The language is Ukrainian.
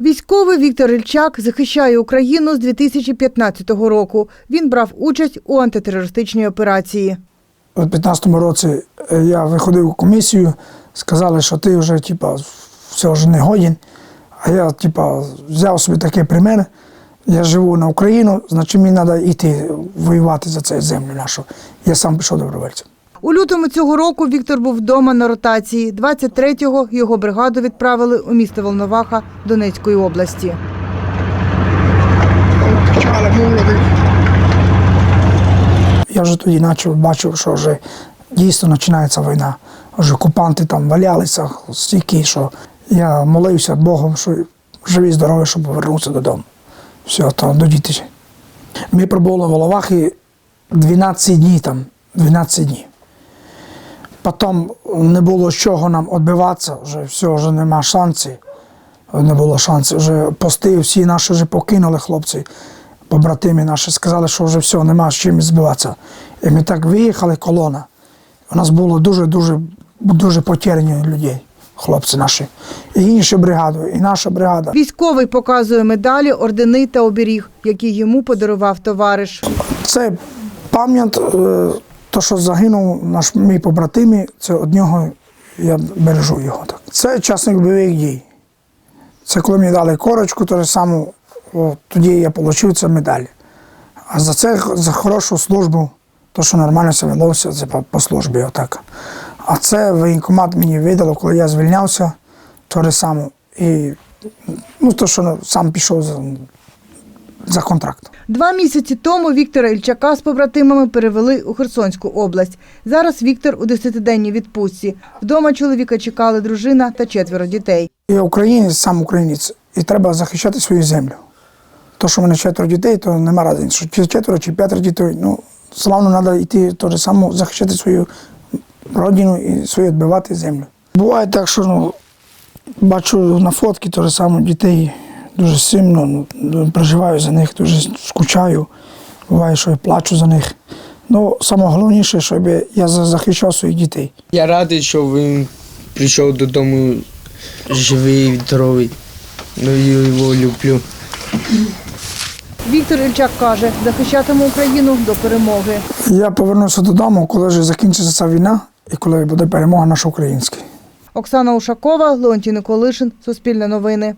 Військовий Віктор Ільчак захищає Україну з 2015 року. Він брав участь у антитерористичній операції. У 15-му році е, я виходив у комісію, сказали, що ти вже типа, все вже не годен. А я типа, взяв собі таке пример. Я живу на Україну, значить мені треба йти воювати за цю землю нашу. Я сам пішов добровольцем. У лютому цього року Віктор був вдома на ротації. 23-го його бригаду відправили у місто Волноваха Донецької області. Я вже тоді почав, бачив, що вже дійсно починається війна. Вже окупанти там валялися стільки, що я молився Богом, що живі, здорові, щоб повернутися додому. Все, то до дітей. Ми пробули в Воловахі 12 днів там, 12 днів. Потім не було з чого нам відбиватися, вже все, вже нема шансів. Не було шансів. Вже пости всі наші вже покинули хлопці, побратими наші, сказали, що вже все, нема з чим збиватися. І ми так виїхали, колона. У нас було дуже-дуже дуже потеряні людей, хлопці наші. І інші бригади, і наша бригада. Військовий показує медалі, ордени та оберіг, які йому подарував товариш. Це пам'ять, е, то, що загинув наш мій побратимі, це од нього я бережу його. Так. Це часник бойових дій. Це коли мені дали корочку, то саму, о, тоді я отримав цю медаль. А за це за хорошу службу, то, що нормально себе велося, це по, по службі. Отак. А це воєнкомат мені видало, коли я звільнявся, то саме. І ну, то, що сам пішов за, контракт. Два місяці тому Віктора Ільчака з побратимами перевели у Херсонську область. Зараз Віктор у десятиденній відпустці. Вдома чоловіка чекали дружина та четверо дітей. Я українець, сам українець, і треба захищати свою землю. То, що в мене четверо дітей, то нема разниці, що чи четверо, чи п'ятеро дітей. Ну, славно треба йти теж само захищати свою родину і свою відбивати землю. Буває так, що ну, бачу на фотки теж саме дітей дуже сильно, ну, переживаю за них, дуже скучаю. Буває, що я плачу за них. Ну, найголовніше, щоб я захищав своїх дітей. Я радий, що він прийшов додому живий, здоровий. Ну, я його люблю. Віктор Ільчак каже, захищатиме Україну до перемоги. Я повернуся додому, коли вже закінчиться ця війна і коли буде перемога наша українська. Оксана Ушакова, Леонтій Николишин, Суспільне новини.